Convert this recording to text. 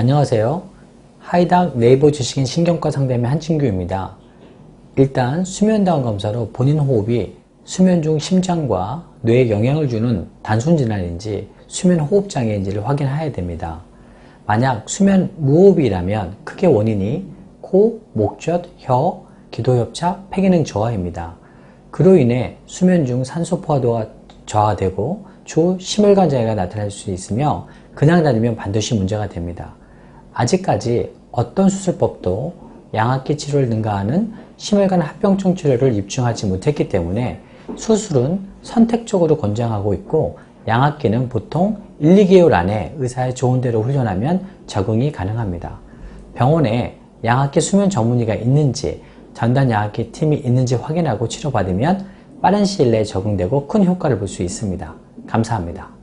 안녕하세요. 하이닥 네이버 지식인 신경과 상담의 한진규입니다. 일단 수면다운 검사로 본인 호흡이 수면 중 심장과 뇌에 영향을 주는 단순 질환인지 수면 호흡 장애인지를 확인해야 됩니다. 만약 수면 무호흡이라면 크게 원인이 코, 목젖, 혀, 기도협착, 폐기능 저하입니다. 그로 인해 수면 중 산소 포화도가 저하되고 주 심혈관 장애가 나타날 수 있으며 그냥 다니면 반드시 문제가 됩니다. 아직까지 어떤 수술법도 양압기 치료를 능가하는 심혈관 합병증 치료를 입증하지 못했기 때문에 수술은 선택적으로 권장하고 있고 양압기는 보통 1, 2개월 안에 의사의 좋은 대로 훈련하면 적응이 가능합니다. 병원에 양압기 수면 전문의가 있는지 전단 양압기 팀이 있는지 확인하고 치료받으면 빠른 시일 내에 적응되고 큰 효과를 볼 수 있습니다. 감사합니다.